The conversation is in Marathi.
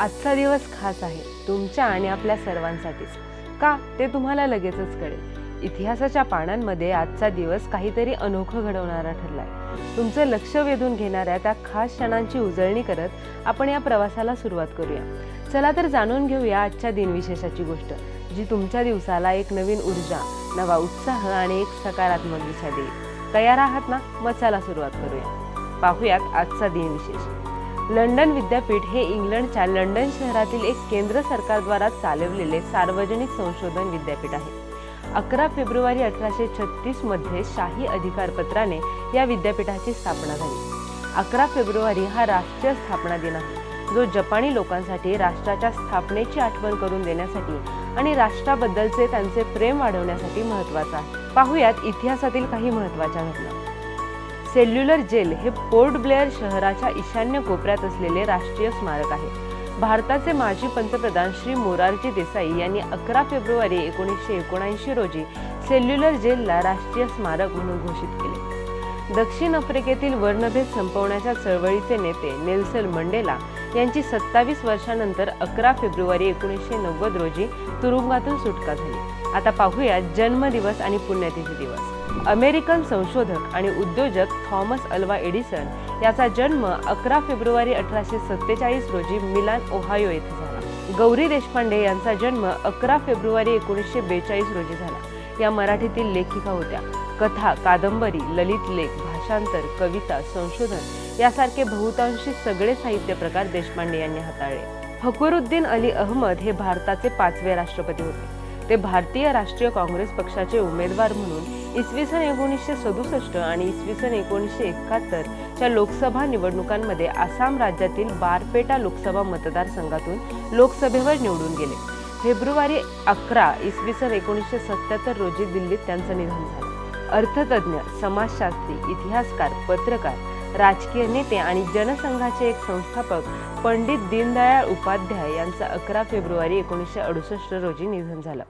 आजचा दिवस खास आहे तुमच्या आणि आपल्या सर्वांसाठीच. का? ते तुम्हाला लगेचच कळेल. इतिहासाच्या पानांमध्ये आजचा दिवस काहीतरी अनोखं घडवणारा ठरलाय. तुमचं लक्ष वेधून घेणाऱ्या त्या खास क्षणांची उजळणी करत आपण या प्रवासाला सुरुवात करूया. चला तर जाणून घेऊया आजच्या दिनविशेषाची गोष्ट जी तुमच्या दिवसाला एक नवीन ऊर्जा नवा उत्साह आणि एक सकारात्मक दिशा देईल. तयार आहात ना? मग चला सुरुवात करूया. पाहूयात आजचा दिनविशेष. लंडन विद्यापीठ हे इंग्लंडच्या लंडन शहरातील एक केंद्र सरकारद्वारा चालवलेले सार्वजनिक संशोधन विद्यापीठ आहे. अकरा फेब्रुवारी अठराशे छत्तीसमध्ये शाही अधिकारपत्राने या विद्यापीठाची स्थापना झाली. अकरा फेब्रुवारी हा राष्ट्रीय स्थापना दिन आहे जो जपानी लोकांसाठी राष्ट्राच्या स्थापनेची आठवण करून देण्यासाठी आणि राष्ट्राबद्दलचे त्यांचे प्रेम वाढवण्यासाठी महत्त्वाचा आहे. पाहुयात इतिहासातील काही महत्त्वाच्या घटना. सेल्युलर जेल हे पोर्ट ब्लेअर शहराच्या ईशान्य कोपऱ्यात असलेले राष्ट्रीय स्मारक आहे. भारताचे माजी पंतप्रधान श्री मोरारजी देसाई यांनी अकरा फेब्रुवारी एकोणीसशे एकोणऐंशी रोजी सेल्युलर जेलला राष्ट्रीय स्मारक म्हणून घोषित केले. दक्षिण आफ्रिकेतील वर्णभेद संपवण्याच्या चळवळीचे नेते नेल्सन मंडेला यांची सत्तावीस वर्षानंतर अकरा फेब्रुवारी एकोणीसशे नव्वद रोजी तुरुंगातून सुटका झाली. आता पाहूया जन्मदिवस आणि पुण्यतिथी दिवस. अमेरिकन संशोधक आणि उद्योजक थॉमस अल्वा एडिसन याचा जन्म अकरा फेब्रुवारी अठराशे सत्तेचाळीस रोजी मिलान ओहायो येथे झाला. गौरी देशपांडे यांचा जन्म अकरा फेब्रुवारी एकोणीसशे बेचाळीस रोजी झाला. या मराठीतील लेखिका होत्या. कथा कादंबरी ललित लेख भाषांतर कविता संशोधन यासारखे बहुतांशी सगळे साहित्य प्रकार देशपांडे यांनी हाताळले. फकरुद्दीन अली अहमद हे भारताचे पाचवे राष्ट्रपती होते. ते भारतीय राष्ट्रीय काँग्रेस पक्षाचे उमेदवार म्हणून इसवी सन एकोणीसशे सदुसष्ट आणि इसवी सन एकोणीसशे एकाहत्तर च्या लोकसभा निवडणुकांमध्ये आसाम राज्यातील बारपेटा लोकसभा मतदारसंघातून लोकसभेवर निवडून गेले. फेब्रुवारी अकरा इसवी सन एकोणीसशे सत्याहत्तर रोजी दिल्लीत त्यांचं निधन झालं. अर्थतज्ञ समाजशास्त्री इतिहासकार पत्रकार राजकीय नेते आणि जनसंघाचे एक संस्थापक पंडित दीनदयाळ उपाध्याय यांचं अकरा फेब्रुवारी एकोणीसशे अडुसष्ट रोजी निधन झालं.